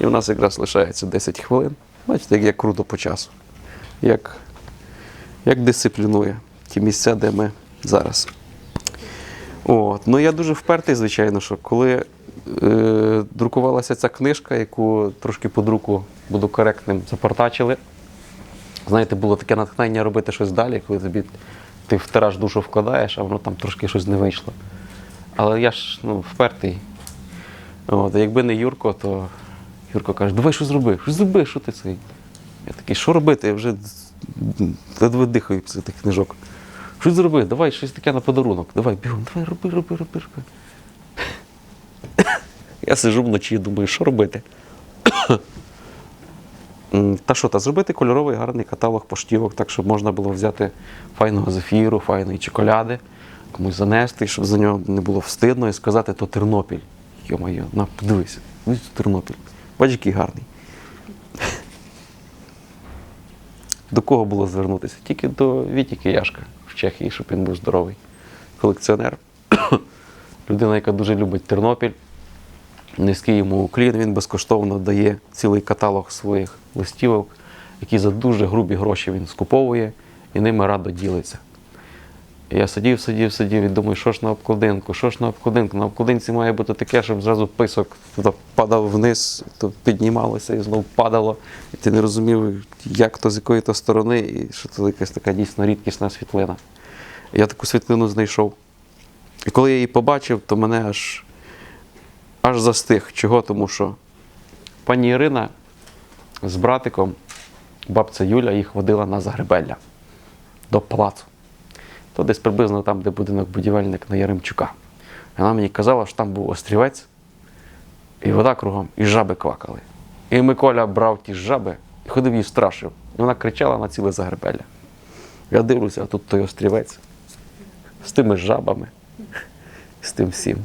І в нас якраз лишається 10 хвилин. Бачите, як круто по часу. Як, як дисциплінує ті місця, де ми зараз. От. Ну я дуже впертий, звичайно, що коли е, друкувалася ця книжка, яку трошки по друку буду коректним, запортачили. Знаєте, було таке натхнення робити щось далі, коли тобі ти в тираж душу вкладаєш, а воно там трошки щось не вийшло. Але я ж ну, впертий. От, якби не Юрко, то Юрко каже, давай що зроби, що зроби, що ти цей. Я такий, що робити? Я вже ледве дихаю після тих книжок. Що зроби? Давай щось таке на подарунок. Давай, бігом, давай, роби, роби, роби, роби. Я сижу вночі і думаю, що робити. Та що, та зробити кольоровий гарний каталог поштівок, так щоб можна було взяти файного зефіру, файної чоколяди, комусь занести, щоб за нього не було встидно і сказати, то Тернопіль. Йо-моє, на, подивися, Тернопіль. Бач, який гарний. До кого було звернутися? Тільки до Вітіки Яшка в Чехії, щоб він був здоровий. Колекціонер. Людина, яка дуже любить Тернопіль. Низький йому уклін, він безкоштовно дає цілий каталог своїх листівок, які за дуже грубі гроші він скуповує і ними радо ділиться. Я сидів, сидів, сидів і думаю, що ж на обкладинку, що ж на обкладинку. На обкладинці має бути таке, щоб зразу писок падав вниз, то піднімалося і знову падало. І ти не розумів, як то з якої то сторони, і що це якась така дійсно рідкісна світлина. Я таку світлину знайшов. І коли я її побачив, то мене аж, аж застиг. Чого? Тому що пані Ірина з братиком, бабця Юля, їх водила на Загребелля до палацу. То десь приблизно там, де будинок будівельник на Яремчука. Вона мені казала, що там був острівець, і вода кругом, і жаби квакали. І Миколя брав ті жаби і ходив її страшив. І вона кричала на ціле Загребелля. Я дивлюся, а тут той острівець з тими жабами, з тим всім.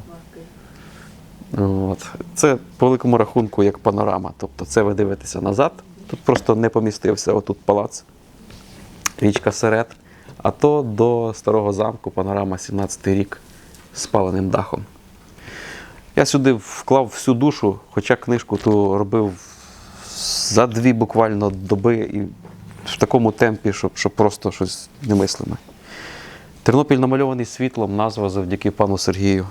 Ну, От. Це по великому рахунку як панорама. Тобто це ви дивитеся назад. Тут просто не помістився отут палац, річка Серед, а то до старого замку панорама 17 рік з паленим дахом. Я сюди вклав всю душу, хоча книжку ту робив за дві буквально доби і в такому темпі, щоб, щоб просто щось немислиме. Тернопіль намальований світлом, назва завдяки пану Сергію.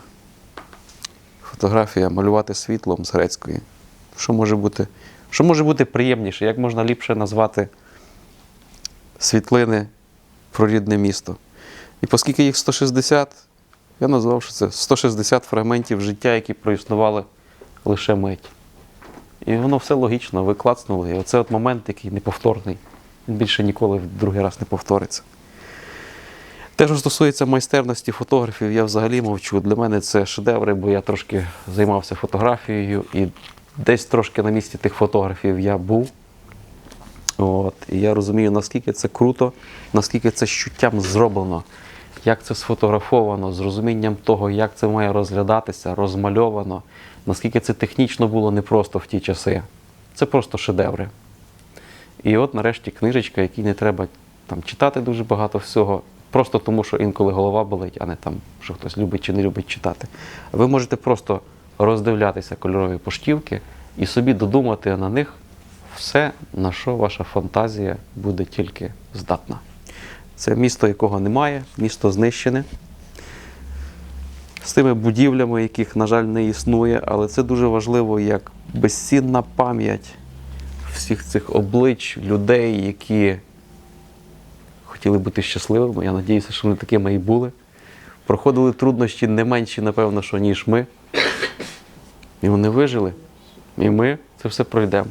Фотографія малювати світлом з грецької. Що може бути, що може бути приємніше? Як можна ліпше назвати світлини про рідне місто? І оскільки їх 160, я назвав, що це 160 фрагментів життя, які проіснували лише мить. І воно все логічно, ви клацнули. І оце от момент, який неповторний. Він більше ніколи в другий раз не повториться. Те, що стосується майстерності фотографів, я взагалі мовчу. Для мене це шедеври, бо я трошки займався фотографією і десь трошки на місці тих фотографів я був. От, і я розумію, наскільки це круто, наскільки це з чуттям зроблено, як це сфотографовано, з розумінням того, як це має розглядатися, розмальовано, наскільки це технічно було непросто в ті часи. Це просто шедеври. І от нарешті книжечка, якій не треба там читати дуже багато всього, просто тому, що інколи голова болить, а не там, що хтось любить чи не любить читати. Ви можете просто роздивлятися кольорові поштівки і собі додумати на них все, на що ваша фантазія буде тільки здатна. Це місто, якого немає, місто знищене. З тими будівлями, яких, на жаль, не існує, але це дуже важливо як безцінна пам'ять всіх цих облич людей, які хотіли бути щасливими. Я надіюся, що вони такими і були. Проходили труднощі не менші, напевно, що, ніж ми. І вони вижили. І ми це все пройдемо.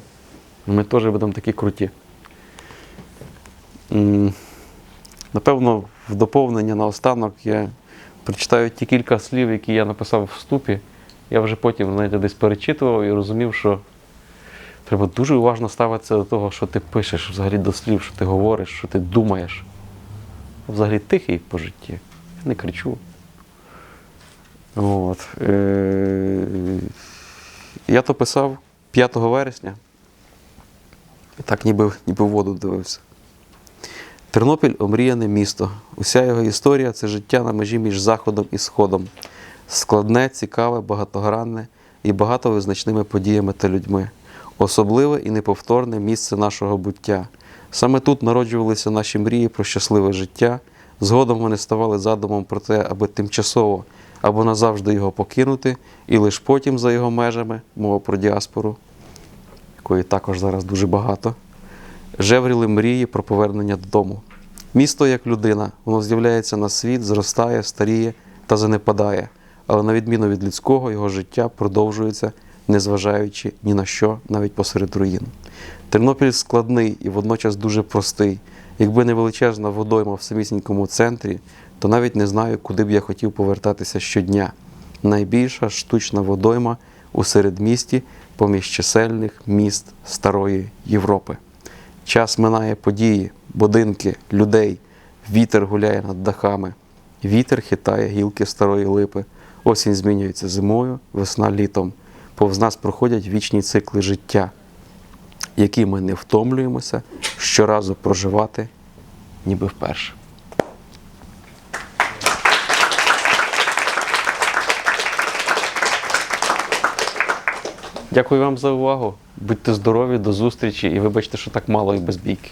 Ми теж будемо такі круті. Напевно, в доповнення наостанок я прочитаю ті кілька слів, які я написав в вступі. Я вже потім знаєте, десь перечитував і розумів, що треба дуже уважно ставитися до того, що ти пишеш, взагалі до слів, що ти говориш, що ти думаєш. Взагалі тихий по житті. Я не кричу. От. Е- я то писав 5 вересня. Так ніби, ніби в воду дивився. Тернопіль омріяне місто. Уся його історія це життя на межі між Заходом і Сходом. Складне, цікаве, багатогранне і багато визначними подіями та людьми. особливе і неповторне місце нашого буття. Саме тут народжувалися наші мрії про щасливе життя. Згодом вони ставали задумом про те, аби тимчасово або назавжди його покинути, і лише потім за його межами, мова про діаспору, якої також зараз дуже багато, жевріли мрії про повернення додому. Місто як людина, воно з'являється на світ, зростає, старіє та занепадає, але на відміну від людського, його життя продовжується, незважаючи ні на що, навіть посеред руїн. Тернопіль складний і водночас дуже простий. Якби не величезна водойма в самісінькому центрі, то навіть не знаю, куди б я хотів повертатися щодня. Найбільша штучна водойма у середмісті поміж чисельних міст Старої Європи. Час минає події, будинки, людей, вітер гуляє над дахами, вітер хитає гілки старої липи, осінь змінюється зимою, весна літом. Повз нас проходять вічні цикли життя, які ми не втомлюємося щоразу проживати, ніби вперше. Дякую вам за увагу. Будьте здорові, до зустрічі і вибачте, що так мало і без бійки.